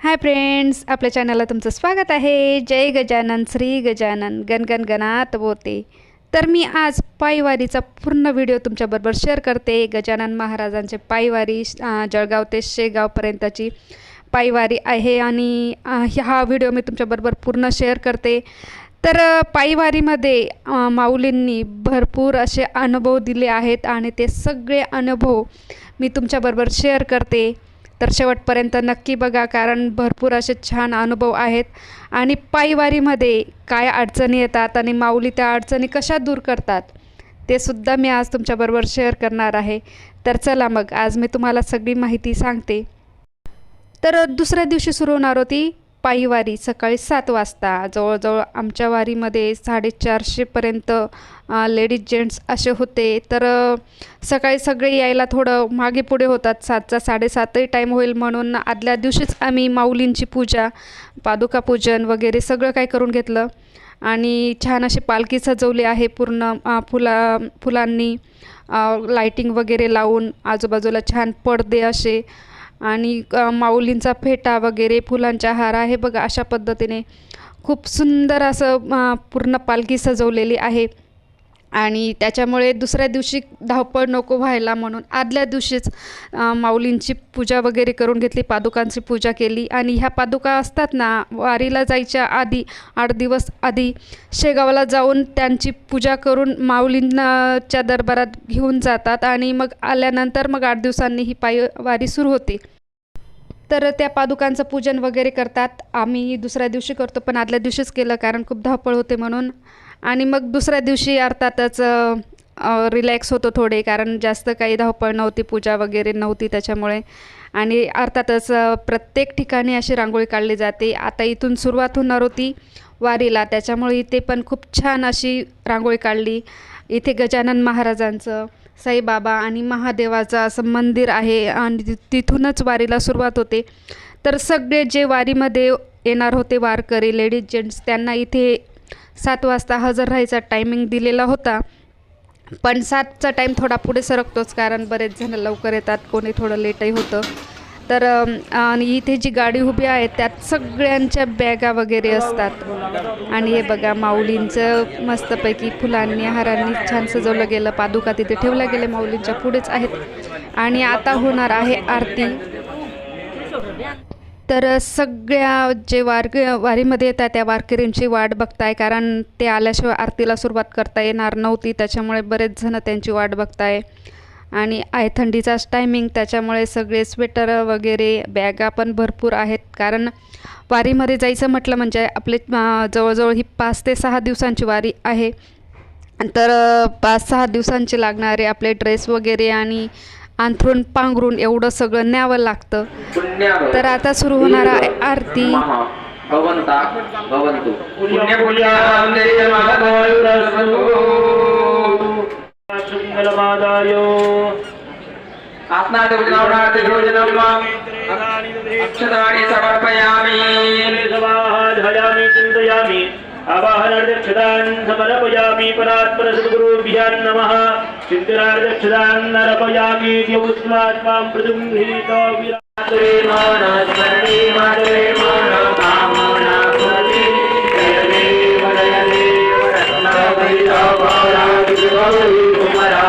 Hi friends आपल्या चॅनलला तुमचं स्वागत आहे. जय गजानन श्री गजानन गणगण गणात बोते तर मी आज पायवारीचा पूर्ण व्हिडिओ तुमच्याबरोबर शेअर करते. गजानन महाराजांचे पायवारी जळगाव ते शेगावपर्यंतची पायवारी आहे आणि हा व्हिडिओ मी तुमच्याबरोबर पूर्ण शेअर करते. तर पायवारीमध्ये माऊलींनी भरपूर असे अनुभव दिले आहेत आणि ते सगळे अनुभव मी तुमच्याबरोबर शेअर करते. तर शेवटपर्यंत नक्की बघा कारण भरपूर असे छान अनुभव आहेत. आणि पायवारीमध्ये काय अडचणी येतात आणि माऊली त्या अडचणी कशा दूर करतात ते सुद्धा मी आज तुमच्याबरोबर शेअर करणार आहे. तर चला मग आज मी तुम्हाला सगळी माहिती सांगते. तर दुसऱ्या दिवशी सुरू होणार होती पायी वारी सकाळी सात वाजता जवळजवळ आमच्या वारीमध्ये साडेचारशेपर्यंत लेडीज जेंट्स असे होते. तर सकाळी सगळे यायला थोडं मागे पुढे होतात. सातचा साडेसातही टाईम होईल म्हणून आदल्या दिवशीच आम्ही माऊलींची पूजा पादुका पूजन वगैरे सगळं काय करून घेतलं. आणि छान अशी पालखी सजवली आहे पूर्ण फुला फुलांनी. लाईटिंग वगैरे लावून आजूबाजूला छान पडदे असे आणि माऊलींचा फेटा वगैरे फुलांच्या हार आहे बघा अशा पद्धतीने खूप सुंदर असं पूर्ण पालखी सजवलेली आहे. आणि त्याच्यामुळे दुसऱ्या दिवशी धावपळ नको व्हायला म्हणून आदल्या दिवशीच माऊलींची पूजा वगैरे करून घेतली पादुकांची पूजा केली आणि ह्या पादुका असतात ना वारीला जायच्या आधी आठ दिवस आधी शेगावला जाऊन त्यांची पूजा करून माऊलींच्या दरबारात घेऊन जातात आणि मग आल्यानंतर मग आठ दिवसांनी ही पाय वारी सुरू होते. तर त्या पादुकांचं पूजन वगैरे करतात. आम्ही दुसऱ्या दिवशी करतो पण आदल्या दिवशीच केलं कारण खूप धावपळ होते म्हणून. आणि मग दुसऱ्या दिवशी अर्थातच रिलॅक्स होतो थोडे कारण जास्त काही धावपळ नव्हती पूजा वगैरे नव्हती त्याच्यामुळे. आणि अर्थातच प्रत्येक ठिकाणी अशी रांगोळी काढली जाते. आता इथून सुरुवात होणार होती वारीला त्याच्यामुळे इथे पण खूप छान अशी रांगोळी काढली. इथे गजानन महाराजांचं साईबाबा आणि महादेवाचं असं मंदिर आहे आणि तिथूनच वारीला सुरुवात होते. तर सगळे जे वारीमध्ये येणार होते वारकरी लेडीज जेंट्स त्यांना इथे सात वाजता हजर राहायचा टायमिंग दिलेला होता. पण सातचा टाईम थोडा पुढे सरकतोच कारण बरेच जण लवकर येतात कोणी थोडं लेटही होतं. तर आणि इथे जी गाडी उभी आहे त्यात सगळ्यांच्या बॅगा वगैरे असतात. आणि हे बघा माऊलींचं मस्तपैकी फुलांनी हारांनी छान सजवलं गेलं. पादुका तिथे ठेवल्या गेले माऊलींच्या पुढेच आहेत. आणि आता होणार आहे आरती. तर सगळ्या जे वारक वारीमध्ये येतात त्या वारकरींची वाट बघताय. कारण ते आल्याशिवाय आरतीला सुरुवात करता येणार नव्हती. त्याच्यामुळे बरेच जण त्यांची वाट बघताय. आणि आहे थंडीचाच टायमिंग त्याच्यामुळे सगळे स्वेटर वगैरे बॅगा पण भरपूर आहेत. कारण वारीमध्ये जायचं म्हटलं म्हणजे आपले जवळजवळ ही पाच ते सहा दिवसांची वारी आहे. तर पाच सहा दिवसांचे लागणारे आपले ड्रेस वगैरे आणि अंथरूण पांघरून एवढं सगळं न्यावं लागतं. तर आता सुरू होणार आहे आरती. भवन्तु शृङ्गलमादाय अक्षतानि समर्पयामि। चिन्तयामि आवाहनार्दक्षतान् समर्पयामि परात्परसद्गुरुभ्यां नमः। चिन्तनार्दक्षतान् नरपयामि द्यौस्मात्मां विरात्रे मानस्मरणे मातरे मान कामना भवति देव देव कुमरा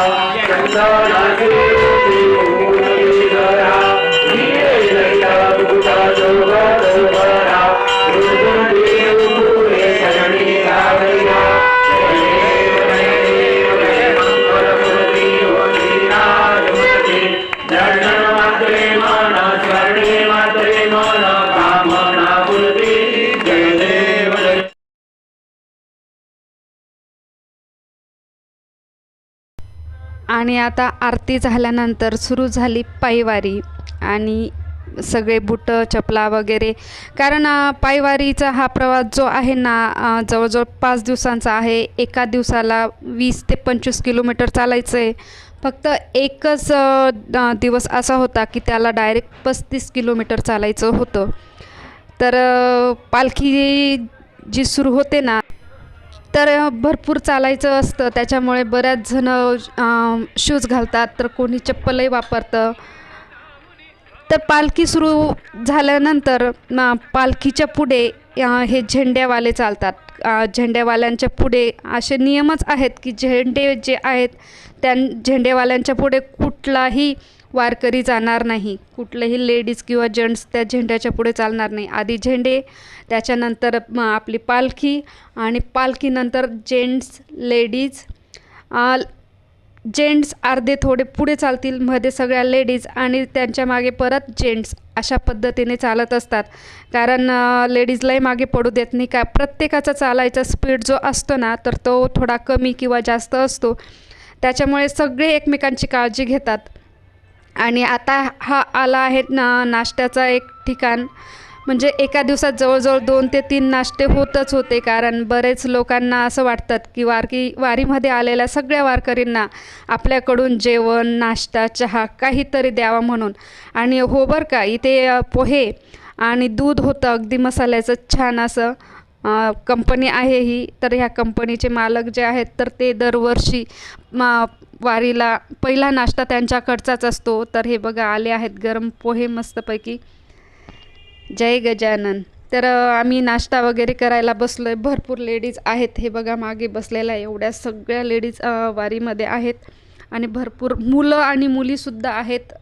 आणि आता आरती झाल्यानंतर सुरू झाली पायवारी आणि सगळे बुटं चपला वगैरे. कारण पायवारीचा हा प्रवास जो आहे ना जवळजवळ पाच दिवसांचा आहे. एका दिवसाला वीस ते पंचवीस किलोमीटर चालायचं आहे फक्त एकच दिवस असा होता की त्याला डायरेक्ट पस्तीस किलोमीटर चालायचं होतं. तर पालखी जी सुरू होते ना तर भरपूर चालायचं असतं. त्याच्यामुळे बऱ्याच जण शूज घालतात तर कोणी चप्पलही वापरतं. तर पालखी सुरू झाल्यानंतर पालखीच्या पुढे हे झेंड्यावाले चालतात. झेंड्यावाल्यांच्या पुढे असे नियमच आहेत की झेंडे जे आहेत त्या झेंडेवाल्यांच्या पुढे कुठलाही वारकरी जाणार नाही. कुठलंही लेडीज किंवा जेंट्स त्या झेंड्याच्या पुढे चालणार नाही. आधी झेंडे त्याच्यानंतर आपली पालखी आणि पालखीनंतर जेंट्स लेडीज जेंट्स अर्धे थोडे पुढे चालतील. मध्ये सगळ्या लेडीज आणि त्यांच्या मागे परत जेंट्स अशा पद्धतीने चालत असतात. कारण लेडीजलाही मागे पडू देत नाही. का प्रत्येकाचा चालायचा स्पीड जो असतो ना तर तो थोडा कमी किंवा जास्त असतो. त्याच्यामुळे सगळे एकमेकांची काळजी घेतात. आणि आता हा आला आहे ना नाश्त्याचा एक ठिकाण. म्हणजे एका दिवसात जवळजवळ दोन ते तीन नाश्ते होतच होते कारण बरेच लोकांना असं वाटतात की वारकी वारीमध्ये आलेल्या सगळ्या वारकरींना आपल्याकडून जेवण नाश्ता चहा काहीतरी द्यावा म्हणून. आणि हो बरं का इथे पोहे आणि दूध होतं अगदी मसाल्याचं छान असं कंपनी आहे ही. तर ह्या कंपनीचे मालक जे आहेत तर ते दरवर्षी मा वारीला पहिला नाश्ता त्यांच्याकडचाच असतो. तर हे बघा आले आहेत गरम पोहे मस्तपैकी. जय गजानन. तर आम्ही नाश्ता वगैरे करायला बसलो आहे भरपूर लेडीज आहेत. हे बघा मागे बसलेल्या एवढ्या सगळ्या लेडीज वारीमध्ये आहेत. आणि भरपूर मुलं आणि मुलीसुद्धा आहेत.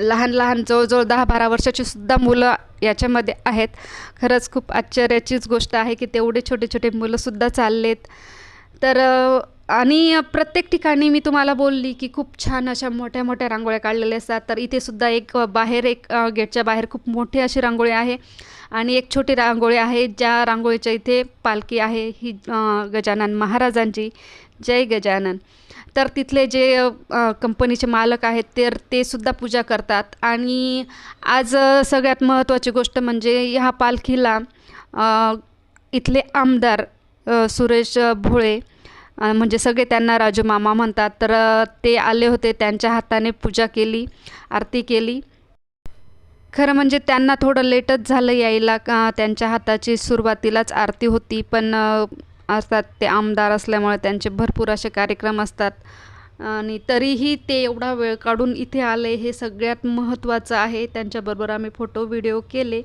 लहान लहान जवळजवळ दहा बारा वर्षाची सुद्धा मुलं याच्यामध्ये आहेत. खरंच खूप आश्चर्याचीच गोष्ट आहे की तेवढे छोटे छोटे मुलंसुद्धा चाललेत. तर आणि प्रत्येक ठिकाणी मी तुम्हाला बोलली की खूप छान अशा मोठ्या मोठ्या रांगोळ्या काढलेल्या असतात. तर इथे सुद्धा एक बाहेर एक गेटच्या बाहेर खूप मोठी अशी रांगोळी आहे. आणि एक छोटी रांगोळी आहे ज्या रांगोळीच्या इथे पालखी आहे ही गजानन महाराजांची. जय गजानन. तर तिथले जे कंपनीचे मालक आहेत तर ते सुद्धा पूजा करतात. आणि आज सगळ्यात महत्त्वाची गोष्ट म्हणजे ह्या पालखीला इथले आमदार सुरेश भोळे म्हणजे सगळे त्यांना राजू मामा म्हणतात. तर ते आले होते त्यांच्या हाताने पूजा केली आरती केली. खरं म्हणजे त्यांना थोडं लेटच झालं यायला. का त्यांच्या हाताची सुरुवातीलाच आरती होती पण असतात ते आमदार असल्यामुळे त्यांचे भरपूर असे कार्यक्रम असतात. आणि तरीही ते एवढा वेळ काढून इथे आले हे सगळ्यात महत्त्वाचं आहे. त्यांच्याबरोबर आम्ही फोटो व्हिडिओ केले.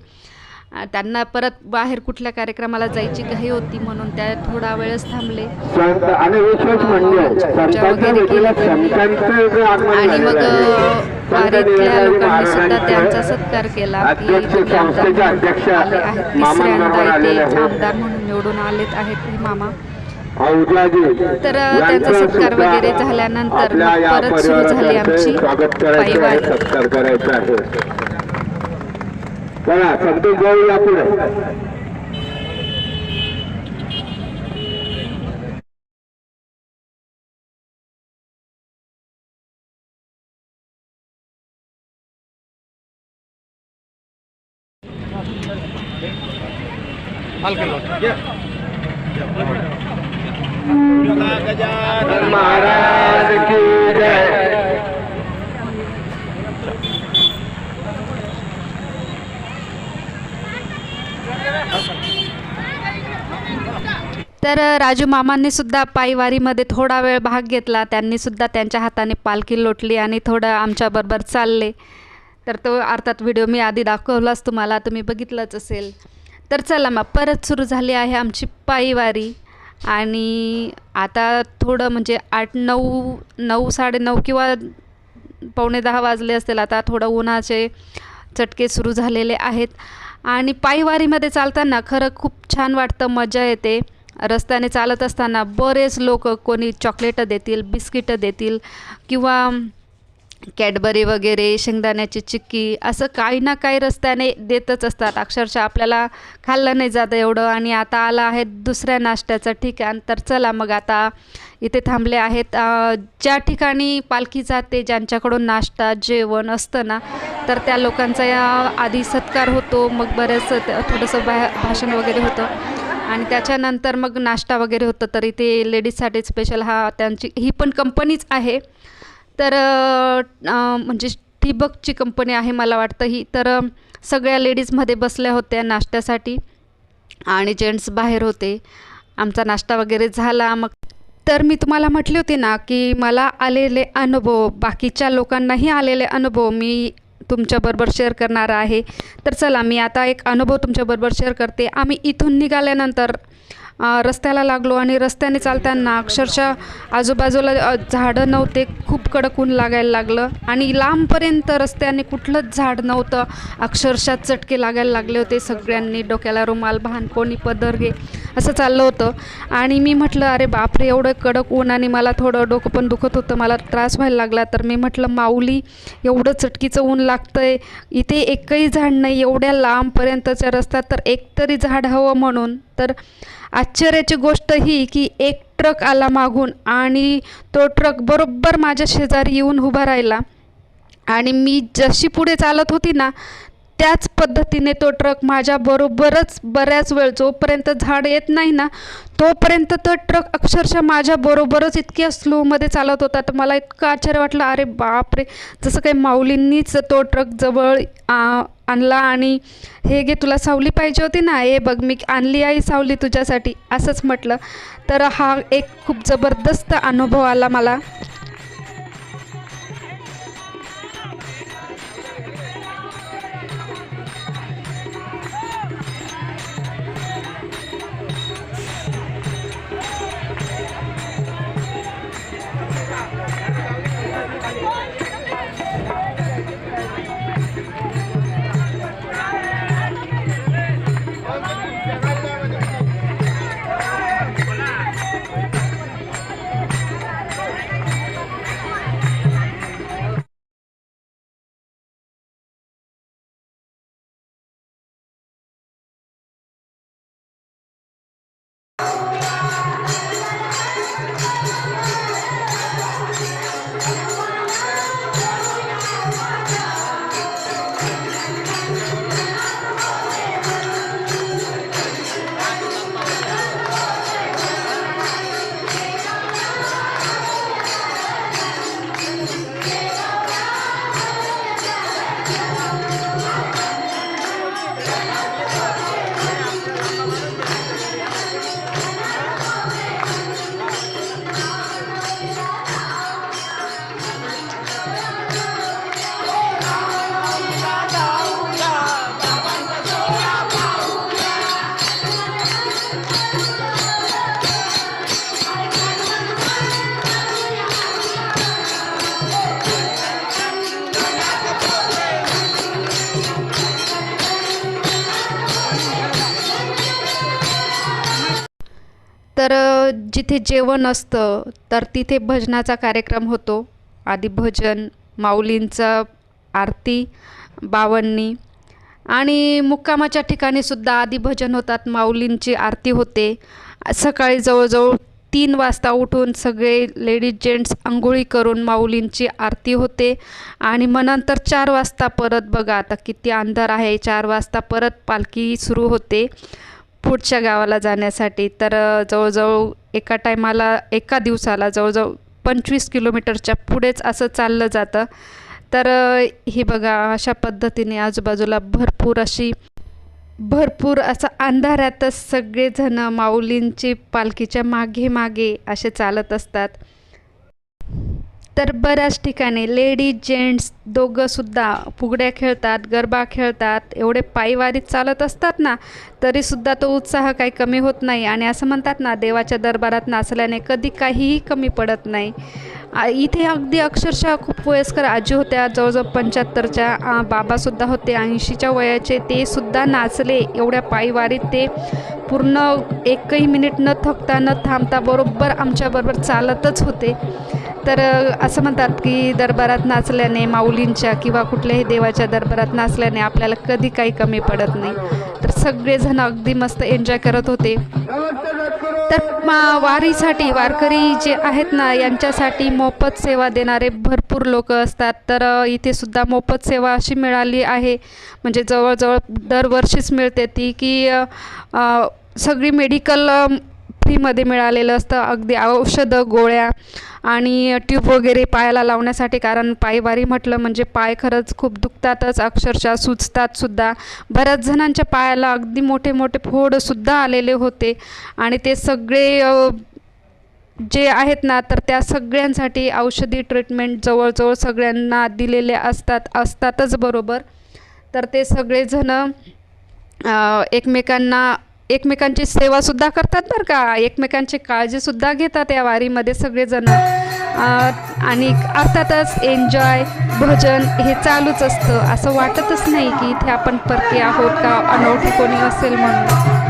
त्यांना परत बाहेर कुठल्या कार्यक्रमाला जायची घाई होती म्हणून त्या थोडा वेळच थांबले. आणि मग वारीतल्या लोकांनी सुद्धा त्यांचा सत्कार केला. की तुम्ही आमदार आहेत तिसऱ्यांदा इथे. आमदार म्हणून निवडून आलेत आहेत हे मामा. तर त्यांचा सत्कार वगैरे झाल्यानंतर परत सुरू झाली आमची पायवारी. सत्कार करायचा आहे चला संतोष भाऊ या पुढे महाराज की जय तर राजू मामांनी सुद्धा पायवारीमध्ये थोडा वेळ भाग घेतला. त्यांनी सुद्धा त्यांच्या हाताने पालखी लोटली आणि थोडं आमच्याबरोबर चालले. तर तो अर्थात व्हिडिओ मी आधी दाखवलाच तुम्हाला. तुम्ही बघितलंच असेल. तर चला मग परत सुरू झाली आहे आमची पायवारी. आणि आता थोडं म्हणजे आठ नऊ नऊ साडेनऊ किंवा पावणे दहा वाजले असतील. आता थोडं उन्हाचे चटके सुरू झालेले आहेत. आणि पायवारीमध्ये चालताना खरं खूप छान वाटतं मजा येते. रस्त्याने चालत असताना बरेच लोक कोणी चॉकलेटं देतील बिस्किटं देतील किंवा कॅडबरी वगैरे शेंगदाण्याची चिक्की असं काही ना काही रस्त्याने देतच असतात. अक्षरशः आपल्याला खाल्लं नाही जातं एवढं आणि आता आलं आहे दुसऱ्या नाश्त्याचं ठिकाण. तर चला मग आता इथे थांबले आहेत. ज्या ठिकाणी पालखी जाते ज्यांच्याकडून नाश्ता जेवण असतं ना तर त्या लोकांचा या आधी सत्कार होतो. मग बरेच थोडंसं भा भाषण वगैरे होतं. आणि त्याच्यानंतर मग नाश्ता वगैरे होतं तर इथे लेडीजसाठी स्पेशल हा त्यांची ही पण कंपनीच आहे. तर म्हणजे ठिबकची कंपनी आहे मला वाटतं ही. तर सगळ्या लेडीजमध्ये बसल्या होत्या नाश्त्यासाठी आणि जेंट्स बाहेर होते. आमचा नाश्ता वगैरे झाला. मग तर मी तुम्हाला म्हटले होते ना की मला आलेले अनुभव बाकीच्या लोकांनाही आलेले अनुभव मी तुमच्याबरोबर शेअर करणार आहे. तर चला मी आता एक अनुभव तुमच्याबरोबर शेअर करते. आम्ही इथून निघाल्यानंतर रस्त्याला लागलो आणि रस्त्याने चालताना अक्षरशः आजूबाजूला झाडं नव्हते खूप कडक ऊन लागायला लागलं आणि लांबपर्यंत रस्त्याने कुठलंच झाड नव्हतं. अक्षरशः चटके लागायला लागले होते सगळ्यांनी डोक्याला रुमाल भान कोणी पदर घे असं चाललं होतं. आणि मी म्हटलं अरे बापरे एवढं कडक ऊन आणि मला थोडं डोकं पण दुखत होतं मला त्रास व्हायला लागला. तर मी म्हटलं माऊली एवढं चटकीचं ऊन लागतं आहे इथे एकही झाड नाही एवढ्या लांबपर्यंतच्या रस्त्यात तर एकतरी झाड हवं म्हणून. तर आश्चर्याची गोष्ट ही की एक ट्रक आला मागून आणि तो ट्रक बरोबर माझ्या शेजारी येऊन उभा राहिला. आणि मी जशी पुढे चालत होती ना त्याच पद्धतीने तो ट्रक माझ्याबरोबरच बऱ्याच वेळ जोपर्यंत झाड येत नाही ना तोपर्यंत तो ट्रक अक्षरशः माझ्याबरोबरच इतक्या स्लोमध्ये चालत होता. तर मला इतकं आश्चर्य वाटलं अरे बापरे! जसं काही माऊलींनीच तो ट्रक जवळ आ, आणला आणि हे घे तुला सावली पाहिजे होती ना हे बघ मी आणली आहे सावली तुझ्यासाठी असंच म्हटलं. तर हा एक खूप जबरदस्त अनुभव आला मला. तर जिथे जेवण असतं तर तिथे भजनाचा कार्यक्रम होतो. आधी भजन माऊलींचं आरती बावन्नी आणि मुक्कामाच्या ठिकाणी सुद्धा आधी भजन होतात माऊलींची आरती होते. सकाळी जवळजवळ तीन वाजता उठून सगळे लेडीज जेंट्स आंघोळी करून माऊलींची आरती होते आणि मग नंतर चार वाजता परत बघा आता किती अंधार आहे चार वाजता परत पालखी सुरू होते. पुढच्या गावाला जाण्यासाठी. तर जवळजवळ एका टायमाला एका दिवसाला जवळजवळ पंचवीस किलोमीटरच्या पुढेच असं चाललं जातं. तर हे बघा अशा पद्धतीने आजूबाजूला भरपूर अशी भरपूर असं अंधारातच सगळेजण माऊलींची पालखीच्या मागे मागे असे चालत असतात. तर बऱ्याच ठिकाणी लेडीज जेंट्स दोघंसुद्धा फुगड्या खेळतात गरबा खेळतात एवढे पायवारीत चालत असतात ना तरीसुद्धा तो उत्साह काही कमी होत नाही. आणि असं म्हणतात ना देवाच्या दरबारात नाचल्याने कधी काहीही कमी पडत नाही. इथे अगदी अक्षरशः खूप वयस्कर आजी होत्या जवळजवळ पंच्याहत्तरच्या बाबासुद्धा होते. ऐंशीच्या वयाचे ते सुद्धा नाचले एवढ्या पायवारीत ते पूर्ण एकही मिनिट न थकता न थांबता बरोबर आमच्याबरोबर चालतच होते. तर असं म्हणतात की दरबारात नाचल्याने माऊलींच्या किंवा कुठल्याही देवाच्या दरबारात नाचल्याने आपल्याला कधी काही कमी पडत नाही. तर सगळेजण अगदी मस्त एन्जॉय करत होते. तर मा- वारीसाठी वारकरी जे आहेत ना यांच्यासाठी मोफत सेवा देणारे भरपूर लोक असतात. तर इथे सुद्धा मोफत सेवा अशी मिळाली आहे. म्हणजे जवळजवळ दरवर्षीच मिळते ती की सगळी मेडिकल फ्रीमध्ये मिळालेलं असतं. अगदी औषधं गोळ्या आणि ट्यूब वगैरे पायाला लावण्यासाठी कारण पायवारी म्हटलं म्हणजे पाय खरंच खूप दुखतातच अक्षरशः सुचतात सुद्धा. बऱ्याच जणांच्या पायाला अगदी मोठे मोठे फोडसुद्धा आलेले होते. आणि ते सगळे जे आहेत ना तर त्या सगळ्यांसाठी औषधी ट्रीटमेंट जवळजवळ सगळ्यांना दिलेले असतात असतातच बरोबर. तर ते सगळेजणं एकमेकांना एकमेकांची सेवासुद्धा करतात बरं का. एकमेकांची काळजीसुद्धा घेतात या वारीमध्ये सगळेजण. आणि अर्थातच एन्जॉय भजन हे चालूच असतं. असं वाटतच नाही की इथे आपण परके आहोत का अनोळखी कोणी असेल म्हणून.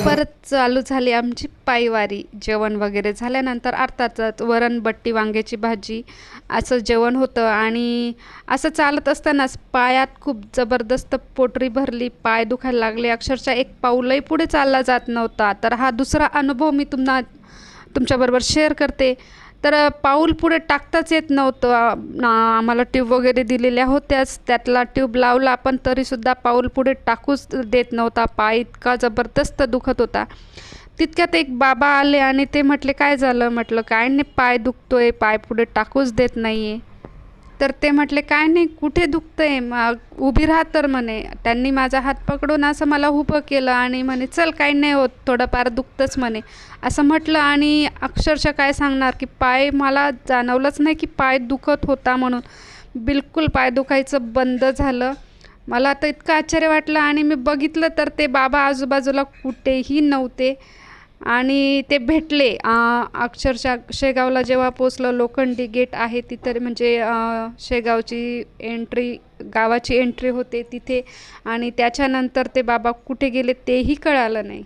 परत चालू झाली आमची पायवारी. जेवण वगैरे झाल्यानंतर अर्थातच वरण बट्टी वांग्याची भाजी असं जेवण होतं. आणि असं चालत असतानाच पायात खूप जबरदस्त पोटरी भरली पाय दुखायला लागले. अक्षरशः एक पाऊलही पुढे चालला जात नव्हता. तर हा दुसरा अनुभव मी तुम्हाला तुमच्याबरोबर शेअर करते. तर पाऊल पुढे टाकताच येत नव्हतं. आम्हाला ट्यूब वगैरे दिलेल्या होत्याच. त्यातला ट्यूब लावला पण तरीसुद्धा पाऊल पुढे टाकूच देत नव्हता. पाय इतका जबरदस्त दुखत होता. तितक्यात एक बाबा आले आणि ते म्हटले काय झालं? म्हटलं काय नाही पाय दुखतोय. पाय पुढे टाकूच देत नाही आहे तर ते म्हटले काय नाही कुठे दुखतंय? मग उभी राहा तर म्हणे. त्यांनी माझा हात पकडून असं मला उभं केलं आणि म्हणे चल काही नाही होत थोडंफार दुखतंच म्हणे. असं म्हटलं आणि अक्षरशः काय सांगणार की पाय मला जाणवलंच नाही की पाय दुखत होता म्हणून. बिलकुल पाय दुखायचं बंद झालं. मला तर इतकं आश्चर्य वाटलं आणि मी बघितलं तर ते बाबा आजूबाजूला कुठेही नव्हते. आणि ते भेटले. अक्षरशः शेगावला जेव्हा पोचलं लोखंडी गेट आहे तिथे म्हणजे शेगावची एंट्री गावाची एंट्री होते तिथे. आणि त्याच्यानंतर ते बाबा कुठे गेले तेही कळालं नाही.